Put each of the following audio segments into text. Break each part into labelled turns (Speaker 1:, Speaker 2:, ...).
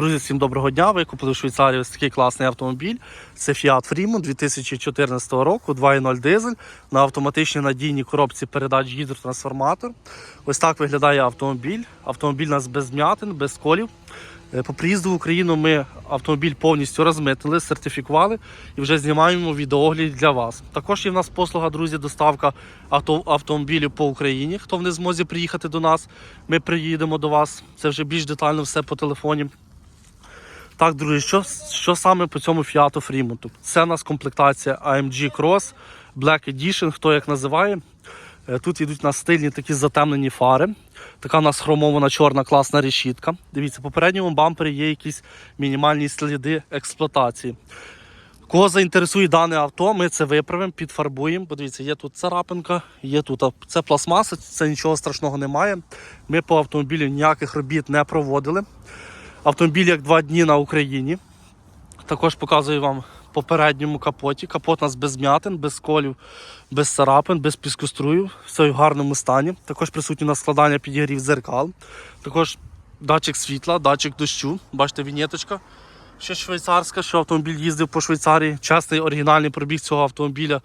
Speaker 1: Друзі, всім доброго дня. Ви купили в Швейцарії ось такий класний автомобіль. Це Fiat Freeman 2014 року, 2.0 дизель на автоматичній надійній коробці передач гідротрансформатор. Ось так виглядає автомобіль. Автомобіль у нас без м'ятин, без колів. Е, По приїзду в Україну ми автомобіль повністю розмитнили, сертифікували і вже знімаємо відеогляд для вас. Також є в нас послуга, друзі, доставка авто, автомобілів по Україні. Хто в не змозі приїхати до нас, ми приїдемо до вас. Це вже більш детально все по телефоні. Так, друзі, що, що саме по цьому Fiat Freeman? Це у нас комплектація AMG Cross Black Edition, хто як називає. Е, Тут йдуть у стильні такі затемнені фари. Така у нас хромована чорна класна решітка. Дивіться, в попередньому бампері є якісь мінімальні сліди експлуатації. Кого заінтересує дане авто, ми це виправимо, підфарбуємо. Подивіться, є тут царапинка, є тут це пластмаса, це нічого страшного немає. Ми по автомобілю ніяких робіт не проводили. Автомобіль як два дні на Україні. Також показую вам попередньому капоті. Капот у нас без м'ятин, без колів, без царапин, без піскоструїв, все в гарному стані. Також присутні у нас складання підігрів зеркал. Також датчик світла, датчик дощу. Бачите, вінєточка. Ще швейцарська, що автомобіль їздив по Швейцарії. Чесний оригінальний пробіг цього автомобіля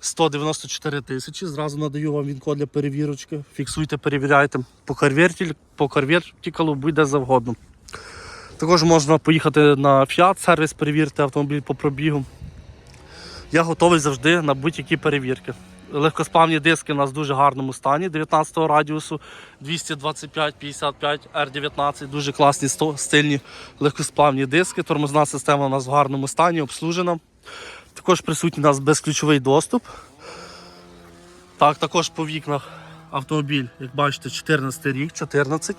Speaker 1: 194 тисячі. Зразу надаю вам він-код для перевірочки. Фіксуйте, перевіряйте по карвертіль, по карвертікалу, буде завгодно. Також можна поїхати на Fiat сервіс, перевірити автомобіль по пробігу. Я готовий завжди на будь-які перевірки. Легкосплавні диски у нас в дуже гарному стані 19 радіусу 225 55 R19. Дуже класні стильні легкосплавні диски. Тормозна система у нас в гарному стані, обслужена. Також присутній у нас безключовий доступ. Так, також по вікнах автомобіль, як бачите, 14 рік, 14.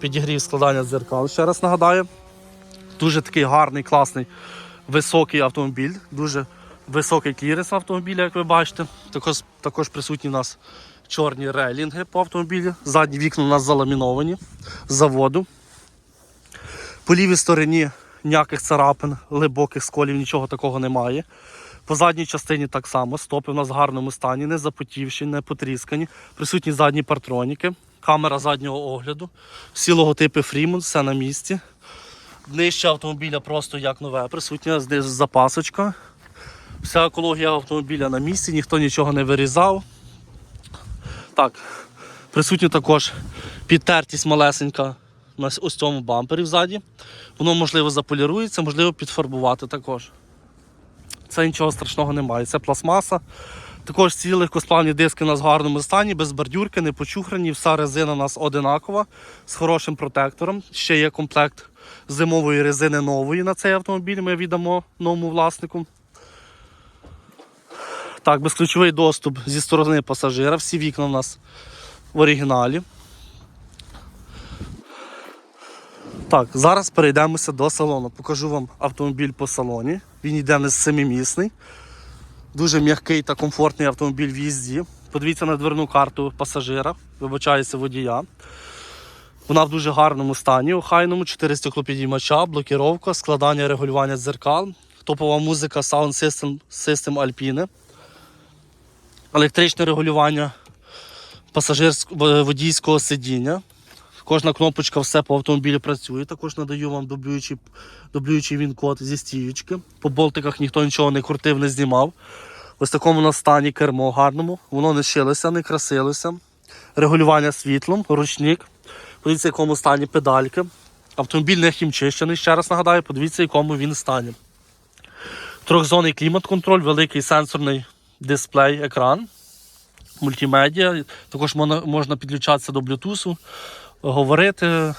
Speaker 1: Підігрів складання дзеркал, ще раз нагадаю. Дуже такий гарний, класний, високий автомобіль. Дуже високий кліренс автомобіля, як ви бачите. Також, також присутні у нас чорні рейлінги по автомобілі. Задні вікна у нас заламіновані з заводу. По лівій стороні ніяких царапин, глибоких сколів, нічого такого немає. По задній частині так само. Стопи у нас в гарному стані, не запотівші, не потріскані. Присутні задні партроніки, камера заднього огляду, всі логотипи Freeman, все на місці. Днище автомобіля просто як нове. Присутня знизу запасочка. Вся екологія автомобіля на місці, ніхто нічого не вирізав. Так, присутня також підтертість малесенька на ось цьому бампері ззаді. Воно можливо заполірується, можливо підфарбувати також. Це нічого страшного немає. Це пластмаса. Також ці легкосплавні диски у нас в гарному стані, без бордюрки, не почухрані. Вся резина у нас одинакова з хорошим протектором. Ще є комплект зимової резини нової на цей автомобіль. Ми віддамо новому власнику. Так, безключовий доступ зі сторони пасажира. Всі вікна у нас в оригіналі. Так, зараз перейдемося до салону. Покажу вам автомобіль по салоні. Він йде не семимісний. Дуже м'який та комфортний автомобіль в їзді. Подивіться на дверну карту пасажира, вибачається водія. Вона в дуже гарному стані, охайному, 4 стеклопідіймача, блокіровка, складання регулювання дзеркал, топова музика Sound System, System Alpine, електричне регулювання пасажирського водійського сидіння. Кожна кнопочка все по автомобілю працює. Також надаю вам дублюючий, дублюючий він-код зі стіючки. По болтиках ніхто нічого не крутив, не знімав. Ось такому на стані кермо гарному. Воно не шилося, не красилося. Регулювання світлом, ручник. Подивіться, в якому стані педальки. Автомобіль не хімчищений, ще раз нагадаю, подивіться, в якому він стані. Трьохзонний клімат-контроль, великий сенсорний дисплей, екран, мультимедіа. Також можна, підключатися до Bluetooth, говорити.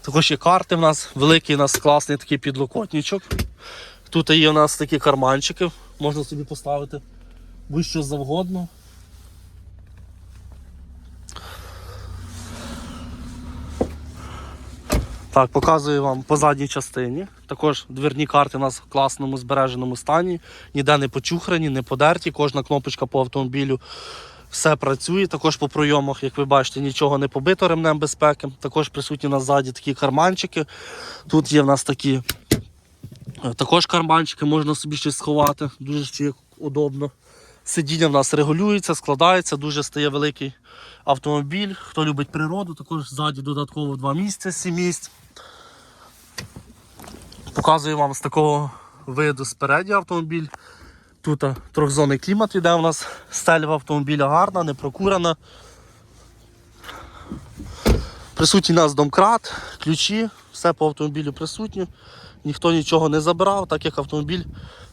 Speaker 1: Також є карти в нас, великий у нас класний такий підлокотничок. Тут є у нас такі карманчики, можна собі поставити будь-що завгодно. Так, показую вам по задній частині. Також дверні карти у нас в класному збереженому стані, ніде не почухрані, не подерті. Кожна кнопочка по автомобілю все працює. Також по пройомах, як ви бачите, нічого не побито ремнем безпеки. Також присутні на ззаді такі карманчики. Тут є в нас такі також карманчики, можна собі щось сховати, дуже удобно. Сидіння в нас регулюється, складається, дуже стає великий автомобіль. Хто любить природу, також ззаді додатково два місця, сім місць. Показую вам з такого виду спереді автомобіль. Тут а, трьохзонний клімат іде у нас стель в автомобіля гарна, не прокурена. Присутній у нас домкрат, ключі, все по автомобілю присутнє. Ніхто нічого не забирав, так як автомобіль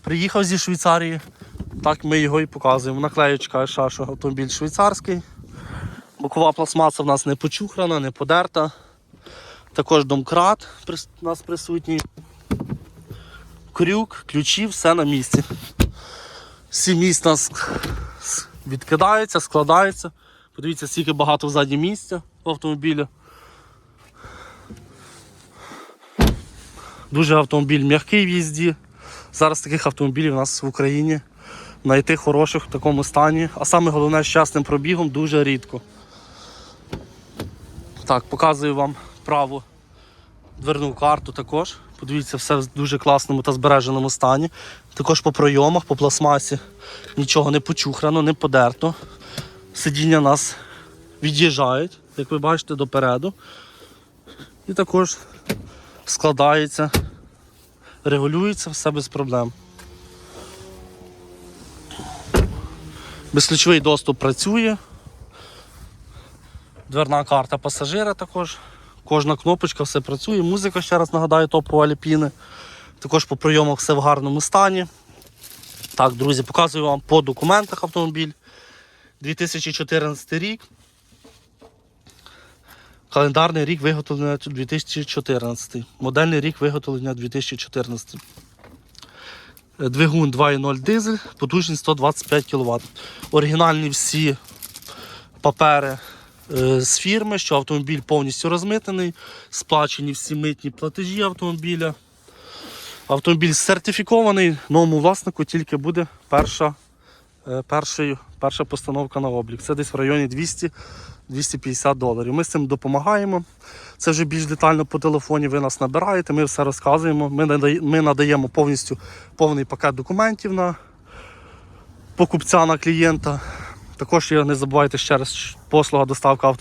Speaker 1: приїхав зі Швейцарії, так ми його і показуємо. Наклеєчка ша, що автомобіль швейцарський. Бокова пластмаса в нас не почухрана, не подерта. Також домкрат у нас присутній. Крюк, ключі, все на місці. Всі с- відкидаються, складаються. Подивіться, скільки багато ззаді місця в автомобілі. Дуже автомобіль м'який в їзді. Зараз таких автомобілів у нас в Україні знайти хороших в такому стані. А саме головне з частним пробігом дуже рідко. Так, показую вам праву дверну карту також. Подивіться, все в дуже класному та збереженому стані. Також по пройомах, по пластмасі нічого не почухрано, не подерто. Сидіння нас від'їжджають, як ви бачите, допереду. І також складається, регулюється все без проблем. Безключовий доступ працює. Дверна карта пасажира також. Кожна кнопочка, все працює. Музика, ще раз нагадаю, топова Аліпіни. Також по прийомах все в гарному стані. Так, друзі, показую вам по документах автомобіль. 2014 рік. Календарний рік виготовлення 2014. Модельний рік виготовлення 2014. Е, Двигун 2.0 дизель, потужність 125 кВт. Оригінальні всі папери е, з фірми, що автомобіль повністю розмитений, сплачені всі митні платежі автомобіля. Автомобіль сертифікований, новому власнику тільки буде перша, е, перша постановка на облік. Це десь в районі 200-250 доларів. Ми з цим допомагаємо. Це вже більш детально по телефоні. Ви нас набираєте, ми все розказуємо. Ми надаємо повністю повний пакет документів на покупця на клієнта. Також не забувайте ще раз послуга доставка авто.